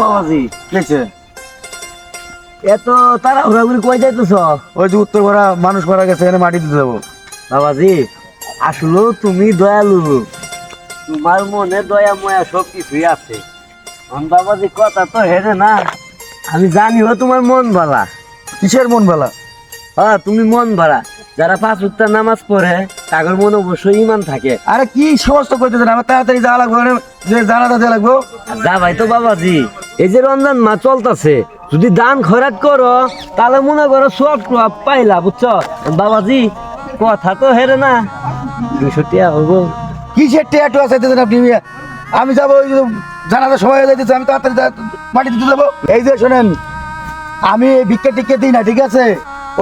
বাবাজি কেছে এত তারা ঘোরাঘুরি কই যাইতেছ? ওই যে উত্তর পাড়া মানুষ মারা গেছে এখানে মাটি দিতে যাব। বাবাজি আসলে তুমি দয়ালু। তোমার মনে দয়া ময়া সব কিছুই আছে। বাবাজি কথা তো হেরে না। আমি জানিও তোমার মন ভালা কিসের মন বেলা? হ্যাঁ তুমি মন ভালা যারা পাঁচ উত্তর নামাজ পড়ে তাগর মনে অবশ্যই ইমান থাকে। আরে কি সমস্ত করতেছেন আমার তাড়াতাড়ি যাওয়া লাগবে যে জানাটা দেওয়া লাগবো। যা ভাই তো বাবাজি এই যে রমজান মা চলতেছে যদি দান খরাত করো তাহলে মনে করো সব টপ পাইলা বুঝছ? বাবাজি কথা তো হেরে না। দুশো টাকা হব। কিসের টেয়াটু আছে দিতেছেন আপনি? আমি যাব ওই সময় হয়ে যাইতেছে আমি তাড়াতাড়ি মাটি দিতে যাব এই যে শোনেন আমি এই ভিক্ষা টিক্ষা দিই না ঠিক আছে?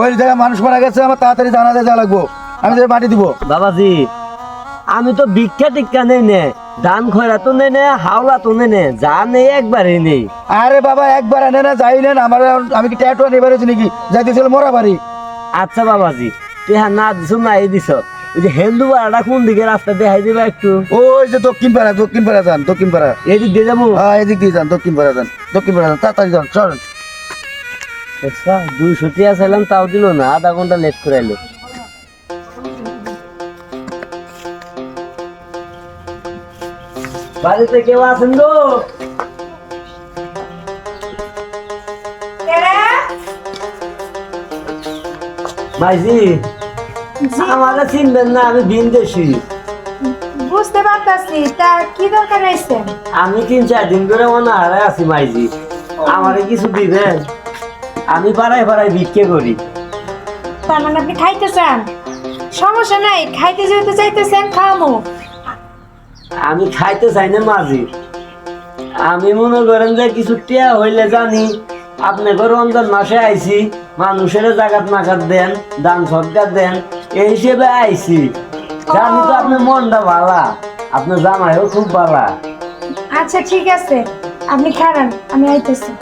ওই জায়গায় মানুষ মারা গেছে আমার তাড়াতাড়ি জানাতে যাওয়া লাগবো। আমি যে মাটি দিব। বাবাজি আমি তো ভিক্ষা টিক্ষা নেই নে দান খয়রা তো নেই নে হাওলা তো নেই নে যা নেই একবারই নেই। আরে বাবা একবার এনে না যাই নেন আমার আমি কি ট্যাটু আনি বেরোছি নাকি? যাইতেছিল মরা বাড়ি। আচ্ছা বাবাজি টেহা না দিছো না এই দিছ। ওই যে হেন্দু বাড়াটা কোন দিকে রাস্তা দেখাই দিবা একটু? ওই যে দক্ষিণ পাড়া দক্ষিণ পাড়া যান দক্ষিণ পাড়া। এই দিক দিয়ে যাব? হ্যাঁ এদিক দিয়ে যান দক্ষিণ পাড়া যান দক্ষিণ পাড়া যান তাড়াতাড়ি যান চল আচ্ছা দুইশো টাকা চাইলাম তাও দিল না আধা ঘণ্টা লেট করে এলো বাড়িতে কেউ আছেন তো? মাইজি আমাকে চিনবেন না আমি বিনদেশি বুঝতে পারতাছি তা কি দরকার হয়েছে? আমি তিন চার দিন ধরে মনে হারাই আছি মাইজি। আমারে কিছু দিবেন? আমি পাড়ায় পাড়ায় ভিক্ষে করি। তার মানে আপনি খাইতে চান সমস্যা নাই খাইতে যেহেতু চাইতেছেন খামো। আমি খাইতে চাই না মাঝি। আমি মনে করেন যে কিছু টিয়া হইলে জানি আপনি রমজান মাসে আইছি মানুষের জাগাত নাগাত দেন দান সৎকার দেন এই হিসেবে আইছি। জানি তো আপনার মনটা ভালা আপনার জামাইও খুব ভালা। আচ্ছা ঠিক আছে। আপনি খারান আমি আইতেছি।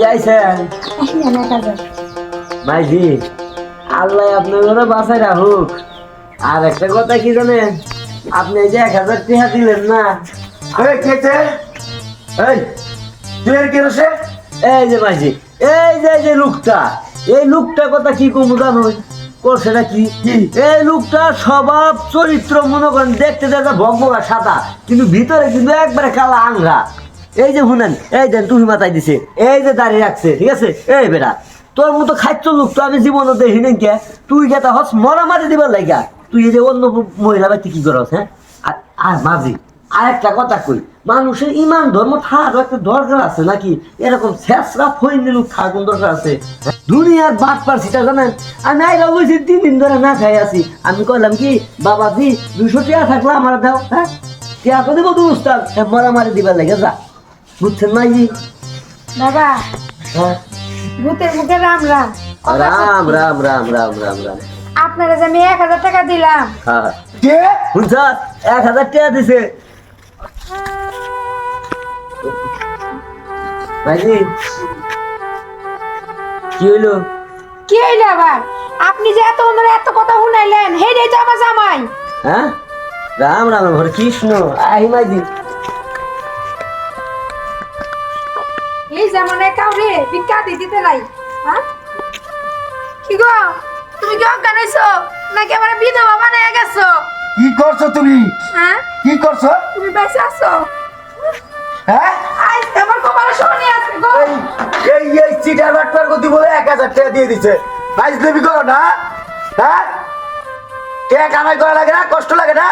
যাইছেন? আল্লাহ আপনার বাসায় রাখুক। আর একটা কথা কি জানেন? আপনি এই যে এক হাজার টাকা দিলেন না? এই যে মাইজি এই যে এই যে লোকটা। এই লোকটা কথা কি কমু জানো করছেটা কি? এই লোকটা স্বভাব চরিত্র মনে করেন দেখতে দেখতে ভগভগা সাদা কিন্তু ভিতরে কিন্তু একবারে কালা আংরা। এই যে শুনেন এই দেন তুমি মাথায় দিছে এই যে দাঁড়িয়ে রাখছে ঠিক আছে? এই বেটা তোর মতো খাচ্ছ লোক তো আমি জীবনে দেখি নাই কে? তুই যেটা হস মরা মারি দিবার লাগা তুই এই যে অন্য মহিলা ব্যক্তি কি করস হ্যাঁ? আর আর মাঝি আর একটা কথা কই মানুষের ইমান ধর্ম থাকারও একটা দরকার আছে নাকি? এরকম শেষরা ফইনি লোক থাকার কোন দরকার আছে? দুনিয়ার বাদ পারছিটা জানেন? আমি আইলা বলছি তিন দিন ধরে না খাই আছি। আমি কইলাম কি বাবাজি দুশো টাকা থাকলে আমার দাও হ্যাঁ? টাকা তো দেবো মরা মারি দিবার লাগে যা। বুঝছেন মাইজি বাবা হ্যাঁ? ভূতের মুখে রাম রাম। রাম রাম রাম রাম রাম রাম। আপনারা যে আমি এক হাজার টাকা দিলাম। হ্যাঁ। কে? এক হাজার টাকা দিছে। মাইজি কি হইল? কি হইল আবার? আপনি যে এত ওনার এত কথা শুনাইলেন হে রে আমার জামাই। হ্যাঁ? রাম রাম হরে কৃষ্ণ আহি মাইজি। এই যেমন কাউরে ভিক্ষা দিতে নাই হ্যাঁ? কি গো তুমি কি অজ্ঞান হইছো? নাকি আমার বিধবা বানায় গেছো? কি করছ তুমি? হ্যাঁ? কি করছ? তুমি বেঁচে আছো? হ্যাঁ? আজ আমার কপালে গো এই এই এই চিটার বাটপার গতি বলে এক হাজার টাকা দিয়ে দিছে। বাইশ দেবি করো না হ্যাঁ? টাকা কামাই করা লাগে না, কষ্ট লাগে না?